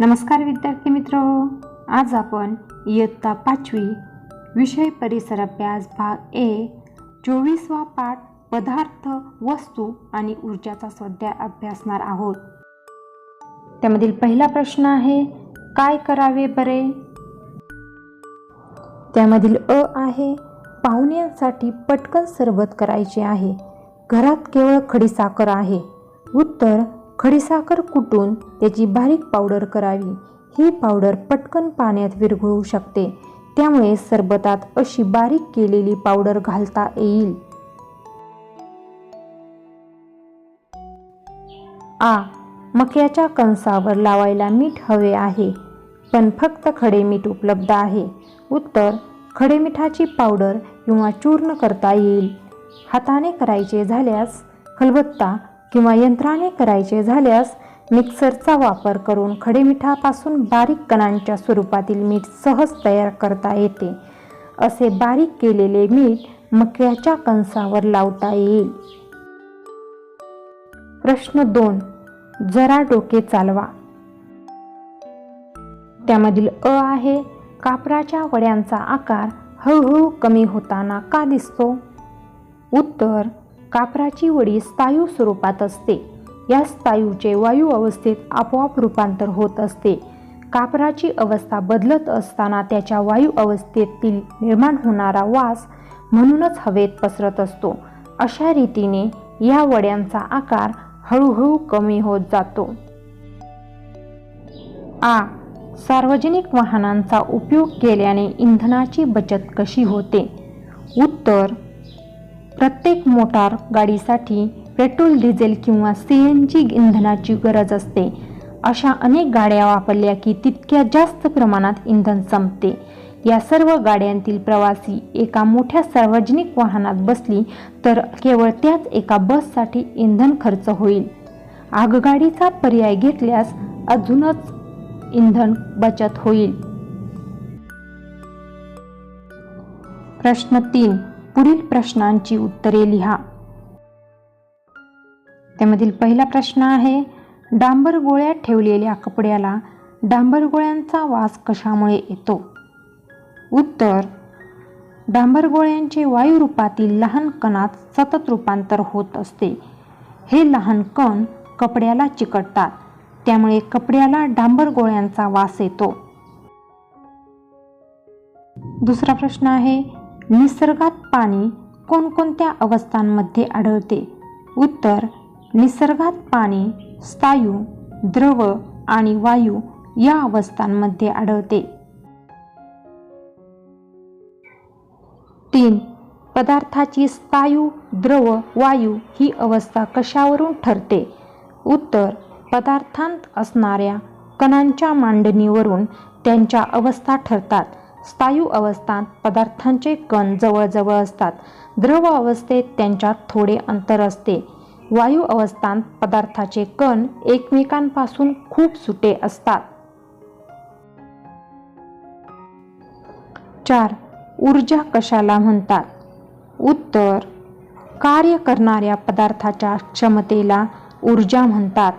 नमस्कार विद्यार्थी मित्र. आज आपण इयत्ता पाचवी विषय परिसर अभ्यास भाग ए चोवीसवा पाठ पदार्थ वस्तू आणि ऊर्जाचा स्वाध्याय अभ्यासणार आहोत. त्यामधील पहिला प्रश्न आहे काय करावे बरे? त्यामधील अ आहे पाहुण्यांसाठी पटकन सरबत करायचे आहे. घरात केवळ खडीसाखर आहे. उत्तर खडीसाखर कुटून त्याची बारीक पावडर करावी. ही पावडर पटकन पाण्यात विरघळू शकते. त्यामुळे सरबतात अशी बारीक केलेली पावडर घालता येईल. आ. मक्याच्या कणसावर लावायला मीठ हवे आहे पण फक्त खडे मीठ उपलब्ध आहे. उत्तर खडे मिठाची पावडर किंवा चूर्ण करता येईल. हाताने करायचे झाल्यास खलबत्ता किंवा यंत्राने करायचे झाल्यास मिक्सरचा वापर करून खडेमिठापासून बारीक कणांच्या स्वरूपातील मीठ सहज तयार करता येते. असे बारीक केलेले मीठ मक्याच्या कणसावर लावता येईल. प्रश्न दोन. जरा डोके चालवा. त्यामधील अ आहे. कापराच्या वड्यांचा आकार हळूहळू कमी होताना का दिसतो? उत्तर. कापराची वडी स्थायू स्वरूपात असते. या स्थायूचे वायू अवस्थेत आपोआप रूपांतर होत असते. कापराची अवस्था बदलत असताना त्याच्या वायू अवस्थेतील निर्माण होणारा वास म्हणूनच हवेत पसरत असतो. अशा रीतीने या वड्यांचा आकार हळूहळू कमी होत जातो. आ. सार्वजनिक वाहनांचा उपयोग केल्याने इंधनाची बचत कशी होते? उत्तर. प्रत्येक मोटार गाडीसाठी पेट्रोल डिझेल किंवा सी एन जी इंधनाची गरज असते. अशा अनेक गाड्या वापरल्या की तितक्या जास्त प्रमाणात इंधन संपते. या सर्व गाड्यांतील प्रवासी एका मोठ्या सार्वजनिक वाहनात बसली तर केवळ त्याच एका बससाठी इंधन खर्च होईल. आगगाडीचा पर्याय घेतल्यास अजूनच इंधन बचत होईल. प्रश्न तीन. पुढील प्रश्नांची उत्तरे लिहा. त्यामधील पहिला प्रश्न आहे डांबर गोळ्यात ठेवलेल्या कपड्याला डांबर गोळ्यांचा वास कशामुळे येतो? उत्तर डांबर गोळ्यांचे वायू रूपातील लहान कणात सतत रूपांतर होत असते. हे लहान कण कपड्याला चिकटतात त्यामुळे कपड्याला डांबर गोळ्यांचा वास येतो. दुसरा प्रश्न आहे निसर्गात पाणी कोणकोणत्या अवस्थांमध्ये आढळते? उत्तर निसर्गात पाणी स्थायू द्रव आणि वायू या अवस्थांमध्ये आढळते. तीन पदार्थाची स्थायू द्रव वायू ही अवस्था कशावरून ठरते? उत्तर पदार्थांत असणाऱ्या कणांच्या मांडणीवरून त्यांच्या अवस्था ठरतात. स्थायू अवस्थात पदार्थांचे कण जवळजवळ असतात. द्रव अवस्थेत त्यांच्यात थोडे अंतर असते. वायू अवस्थांत पदार्थाचे कण एकमेकांपासून खूप सुटे असतात. चार ऊर्जा कशाला म्हणतात? उत्तर कार्य करणाऱ्या पदार्थाच्या क्षमतेला ऊर्जा म्हणतात.